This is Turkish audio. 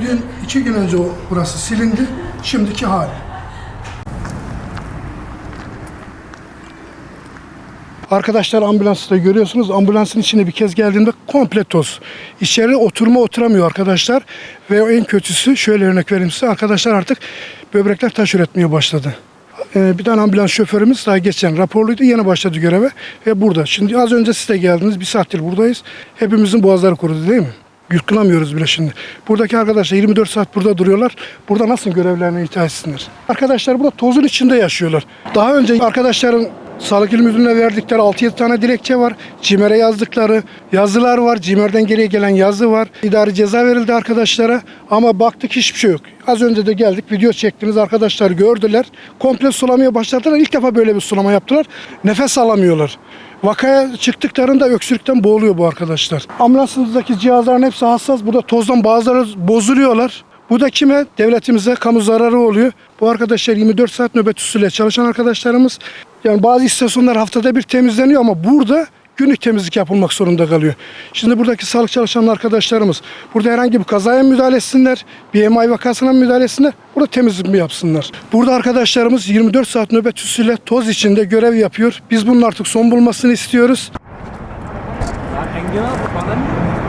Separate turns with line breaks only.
Dün iki gün önce burası silindi. Şimdiki hali. Arkadaşlar ambulansı da görüyorsunuz. Ambulansın içine bir kez geldiğimde komple toz. İçeri oturma oturamıyor arkadaşlar. Ve en kötüsü şöyle örnek vereyim size. Arkadaşlar artık böbrekler taş üretmeye başladı. Ee, bir tane ambulans şoförümüz daha geçen raporluydu. Yeni başladı göreve ve burada. Şimdi az önce siz de geldiniz. Bir saattir buradayız. Hepimizin boğazları kurudu değil mi? Yutkunamıyoruz bile şimdi. Buradaki arkadaşlar 24 saat burada duruyorlar. Burada nasıl görevlerine itaat etsinler? Arkadaşlar burada tozun içinde yaşıyorlar. Daha önce arkadaşların Sağlık İl Müdürlüğü'ne verdikleri 6-7 tane dilekçe var. CİMER'e yazdıkları yazılar var. CİMER'den geriye gelen yazı var. İdari ceza verildi arkadaşlara ama baktık hiçbir şey yok. Az önce de geldik video çektiniz arkadaşlar gördüler. Komple sulamaya başladılar. İlk defa böyle bir sulama yaptılar. Nefes alamıyorlar. Vakaya çıktıklarında öksürükten boğuluyor bu arkadaşlar. Ambulansımızdaki cihazların hepsi hassas. Burada tozdan bazıları bozuluyorlar. Bu da kime? Devletimize kamu zararı oluyor. Bu arkadaşlar 24 saat nöbet usulüyle çalışan arkadaşlarımız. Yani bazı istasyonlar haftada bir temizleniyor ama burada günlük temizlik yapılmak zorunda kalıyor. Şimdi buradaki sağlık çalışan arkadaşlarımız burada herhangi bir kazaya müdahale etsinler, bir MI vakasına müdahale etsinler, burada temizlik mi yapsınlar? Burada arkadaşlarımız 24 saat nöbet usulüyle toz içinde görev yapıyor. Biz bunun artık son bulmasını istiyoruz.
Engel al, bana?